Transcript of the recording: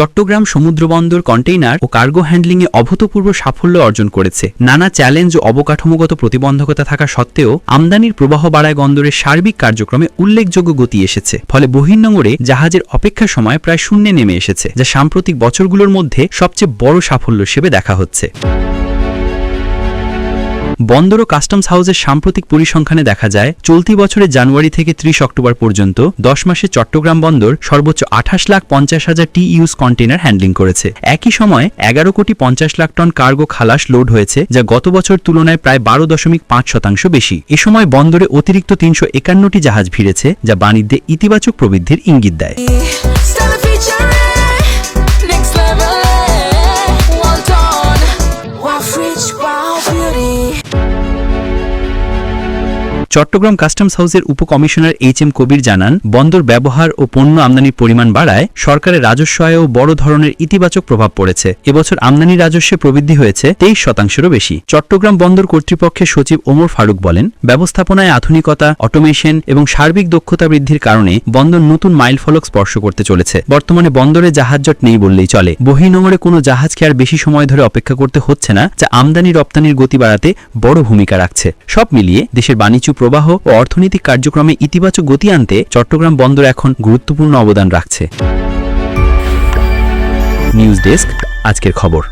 চট্টগ্রাম সমুদ্রবন্দর কন্টেইনার ও কার্গো হ্যান্ডলিংয়ে অভূতপূর্ব সাফল্য অর্জন করেছে। নানা চ্যালেঞ্জ ও অবকাঠামোগত প্রতিবন্ধকতা থাকা সত্ত্বেও আমদানির প্রবাহ বাড়ায় বন্দরের সার্বিক কার্যক্রমে উল্লেখযোগ্য গতি এসেছে। ফলে বহির্নোঙরে জাহাজের অপেক্ষা সময় প্রায় শূন্যে নেমে এসেছে, যা সাম্প্রতিক বছরগুলোর মধ্যে সবচেয়ে বড় সাফল্য হিসেবে দেখা হচ্ছে। বন্দর ও কাস্টমস হাউসের সাম্প্রতিক পরিসংখ্যানে দেখা যায়, চলতি বছরের জানুয়ারি থেকে ত্রিশ অক্টোবর পর্যন্ত দশ মাসে চট্টগ্রাম বন্দর সর্বোচ্চ আঠাশ লাখ পঞ্চাশ হাজার টি ইউজ কন্টেনার হ্যান্ডলিং করেছে। একই সময় এগারো কোটি পঞ্চাশ লাখ টন কার্গো খালাস লোড হয়েছে, যা গত বছর তুলনায় প্রায় বারো দশমিক পাঁচ শতাংশ বেশি। এ সময় বন্দরে অতিরিক্ত তিনশো একান্নটি জাহাজ ভিড়েছে যা বাণিজ্যে ইতিবাচক প্রবৃদ্ধির ইঙ্গিত দেয়। চট্টগ্রাম কাস্টমস হাউসের উপকমিশনার এইচ এম কবির জানান, বন্দর ব্যবহার ও পণ্য আমদানির পরিমাণ বাড়ায় সরকারের রাজস্ব আয়েও বড় ধরনের ইতিবাচক প্রভাব পড়েছে। এবছর আমদানি রাজস্বে প্রবৃদ্ধি হয়েছে তেইশ শতাংশেরও বেশি। চট্টগ্রাম বন্দর কর্তৃপক্ষের সচিব ওমর ফারুক বলেন, ব্যবস্থাপনায় আধুনিকতা, অটোমেশন এবং সার্বিক দক্ষতা বৃদ্ধির কারণে বন্দর নতুন মাইলফলক স্পর্শ করতে চলেছে। বর্তমানে বন্দরে জাহাজজট নেই বললেই চলে। বহির্নোঙরে কোনো জাহাজকে আর বেশি সময় ধরে অপেক্ষা করতে হচ্ছে না, যা আমদানি রপ্তানির গতি বাড়াতে বড় ভূমিকা রাখছে। সব মিলিয়ে দেশের বাণিজ্য প্রবাহ ও অর্থনৈতিক কার্যক্রমে ইতিবাচক গতি আনতে চট্টগ্রাম বন্দর এখন গুরুত্বপূর্ণ অবদান রাখছে। নিউজ ডেস্ক, আজকের খবর।